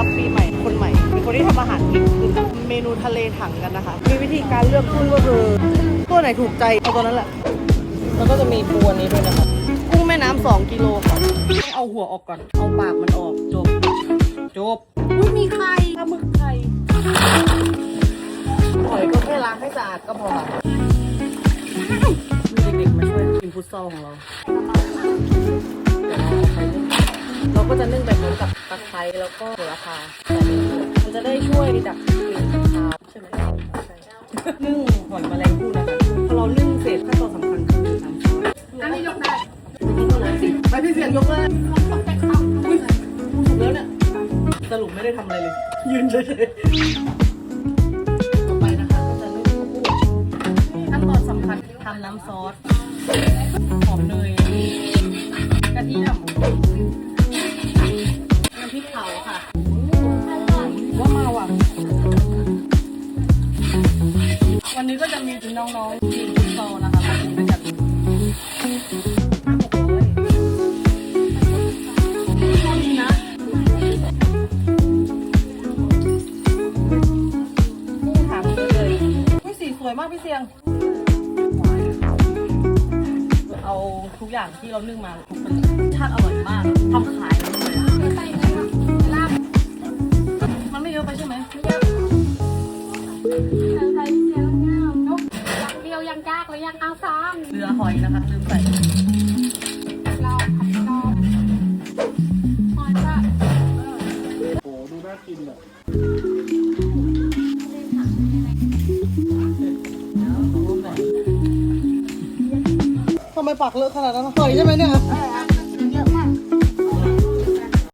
รับปีใหม่คนใหม่มีคนที่ทำอาหารเก่งขึ้นเมนูทะเลถังกันนะคะ มีวิธีการเลือกกุ้งก็คือตัวไหนถูกใจเอาตัวนั้นแหละ แล้วก็จะมีปูอันนี้ด้วยนะคะกุ้งแม่น้ำสองกิโลค่ะต้องเอาหัวออกก่อน เอาปากมันออกจบ จบอุ้ยมีไข่ปลาหมึกไข่หอยก็แค่ล้างให้สะอาดก็พอค่ะมีเด็กๆมาช่วยทีมฟุตซอลของเรา เราก็จะนึ่งไปพร้อมกับ ตะไคร้แล้วก็โหระพามันจะได้ช่วยดับกลิ่นคาวใช่ไหมใช่นึ่งหอยแมลงภู่นะคะพอเรานึ่งเสร็จขั้นตอนสำคัญคือน้ำซอสอันนี้ยกได้ไปพี่เสียงยกเลยอุ้ยถูกแล้วเนี่ยสรุปไม่ได้ทำอะไรเลย ยืนเฉยๆต่อไปนะคะก็จะนึ่งข้าวโพดขั้นตอนสำคัญทำน้ำซอสหอมเนย น้องๆทีมฟุตซอลนะคะมาดูด้วยกันห้าหกร้อยชอบดีนะนี่ถามเลยพี่สีสวยมากพี่เสียง เอาทุกอย่างที่เรานึ่งมามันชาติอร่อยมากทำขายเลยอะใส่ไหนคะลาบมันไม่เยอะไปใช่ไหมเยอะ ยวยังยากเลยยังเอาซ้เรือหอยนะคะลืมใส่ำเราผัดเราหอยละโอ้ดูน่ากินอะทำไมปากเลอะขนาดนั้นหอยใช่ไหมเนี่ยเออ